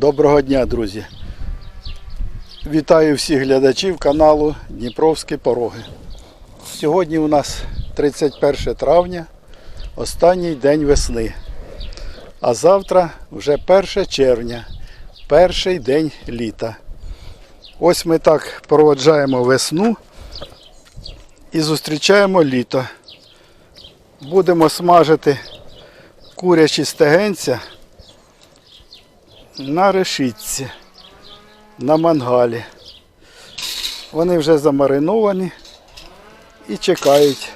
Доброго дня, друзі! Вітаю всіх глядачів каналу Дніпровські Пороги. Сьогодні у нас 31 травня, останній день весни. А завтра вже 1 червня, перший день літа. Ось ми так проводжаємо весну і зустрічаємо літо. Будемо смажити курячі стегенця на решітці, на мангалі. Вони вже замариновані і чекають.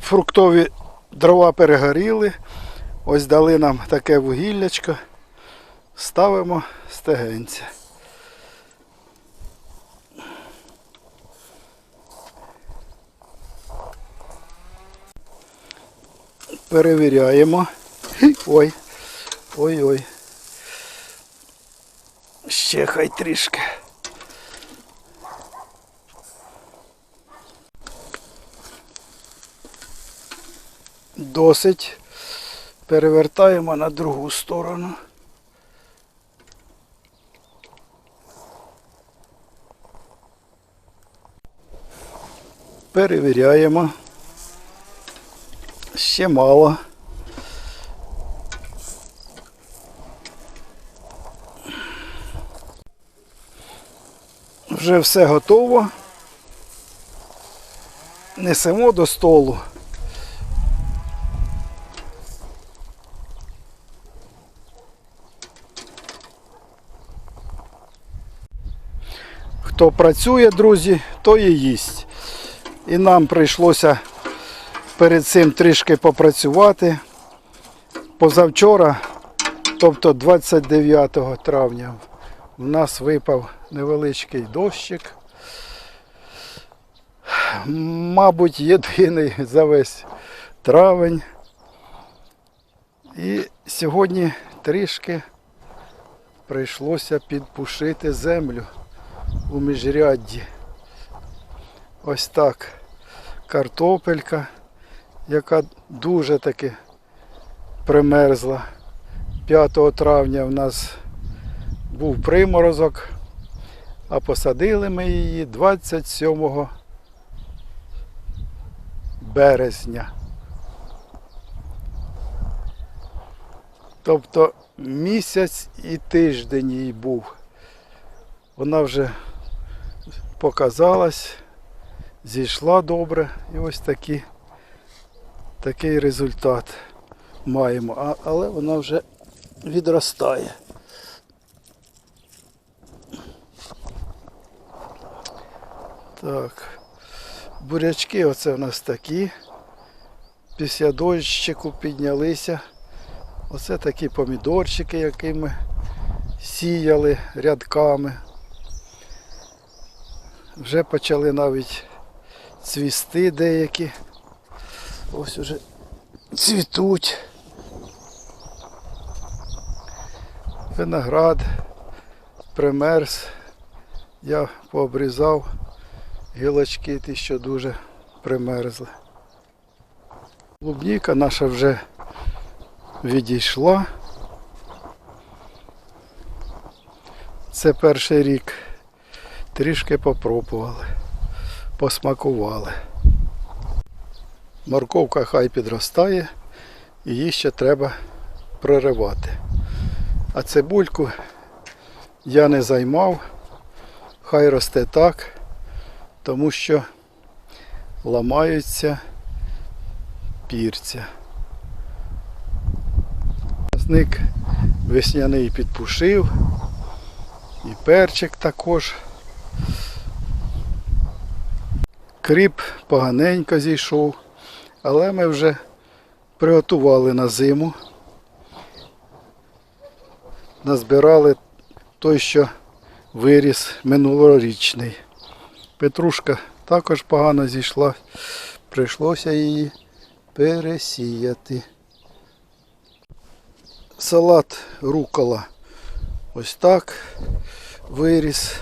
Фруктові дрова перегоріли. Ось дали нам таке вугіллячко. Ставимо стегенця. Перевіряємо. Ой. Ой-ой. Ще хай трішки. Досить. Перевертаємо на другу сторону. Перевіряємо. Ще мало. Вже все готово. Несемо до столу. Хто працює, друзі, то і їсть. І нам прийшлося перед цим трішки попрацювати. Позавчора, тобто 29 травня, в нас випав невеличкий дощик. Мабуть, єдиний за весь травень. І сьогодні трішки прийшлося підпушити землю у міжрядді. Ось так. Картопелька, яка дуже таки примерзла. 5 травня в нас був приморозок, а посадили ми її 27 березня. Тобто місяць і тиждень їй був. Вона вже показалась, зійшла добре і ось такі, такий результат маємо. А, але вона вже відростає. Так. Бурячки оце у нас такі. Після дощику піднялися. Оце такі помідорчики, які ми сіяли рядками. Вже почали навіть цвісти деякі. Ось уже цвітуть. Виноград примерз. Я пообрізав гілочки ті, що дуже примерзли. Клубніка наша вже відійшла. Це перший рік. Трішки попробували, посмакували. Морковка хай підростає, її ще треба проривати. А цибульку я не займав, хай росте так, тому що ламаються пірця. Зник весняний підпушив, і перчик також. Кріп поганенько зійшов, але ми вже приготували на зиму. Назбирали той, що виріс минулорічний. Петрушка також погано зійшла, прийшлося її пересіяти. Салат рукола ось так виріс.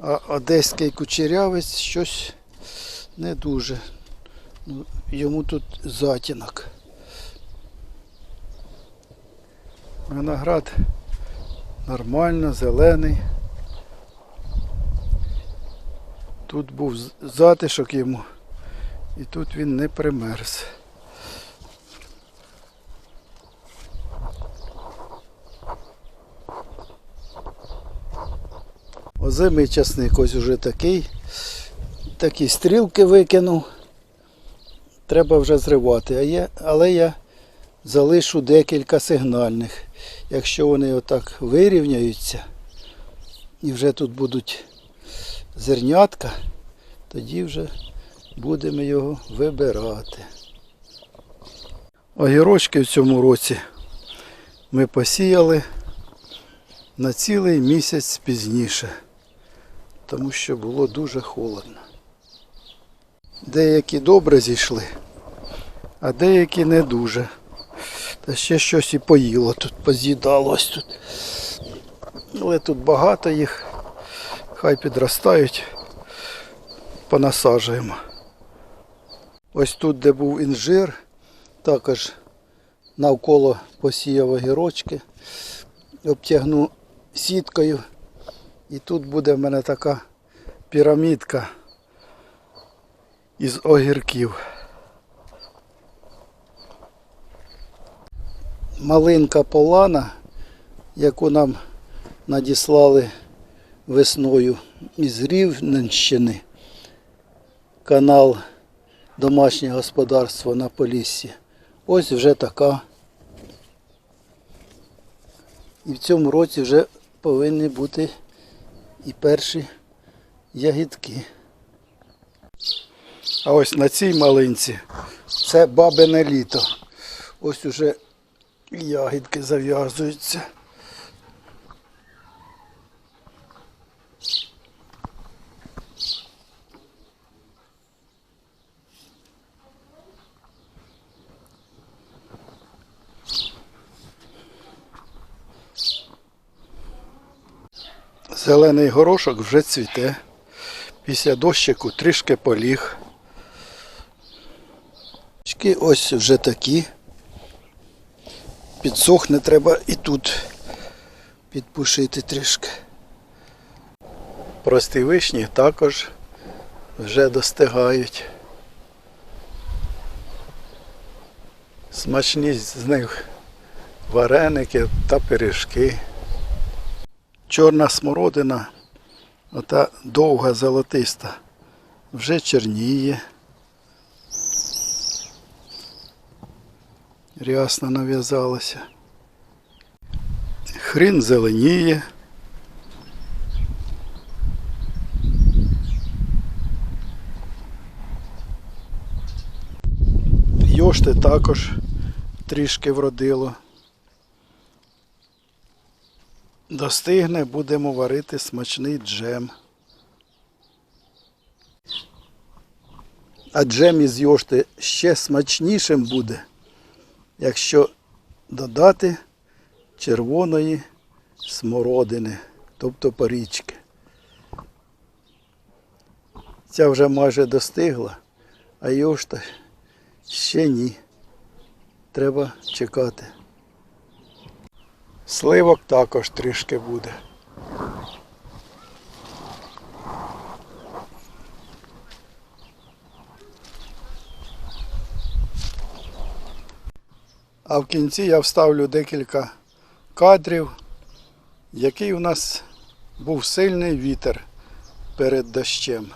А одеський кучерявець щось не дуже. Ну, Йому тут затінок. Виноград нормально, зелений. Тут був затишок йому, і тут він не примерз. Озимий часник ось уже такий. Такі стрілки викинув. Треба вже зривати. А є, але я залишу декілька сигнальних. Якщо вони отак вирівняються і вже тут будуть зернятка, тоді вже будемо його вибирати. Огірочки в цьому році ми посіяли на цілий місяць пізніше, тому що було дуже холодно. Деякі добре зійшли, а деякі не дуже. Та ще щось і поїло тут, поз'їдалось тут. Але тут багато їх. Хай підростають, понасаджуємо. Ось тут, де був інжир, також навколо посіяв огірочки, обтягну сіткою. І тут буде в мене така пірамідка із огірків. Малинка полана, яку нам надіслали весною із Рівненщини, канал Домашнє господарство на Поліссі. Ось вже така. І в цьому році вже повинні бути і перші ягідки. А ось на цій малинці це бабине літо. Ось уже ягідки зав'язуються. Зелений горошок вже цвіте. Після дощику трішки поліг. Очки Ось вже такі. Підсохне треба і тут підпушити трішки. Прості вишні також вже достигають. Смачні з них вареники та пиріжки. Чорна смородина, ота довга золотиста, вже чорніє. Рясно нав'язалося. Хрін зеленіє. Йошти також трішки вродило. Достигне, будемо варити смачний джем. А джем із йошти ще смачнішим буде, якщо додати червоної смородини, тобто порічки. Ця вже майже достигла, а йошта ще ні. Треба чекати. Сливок також трішки буде. А в кінці я вставлю декілька кадрів, який у нас був сильний вітер перед дощем.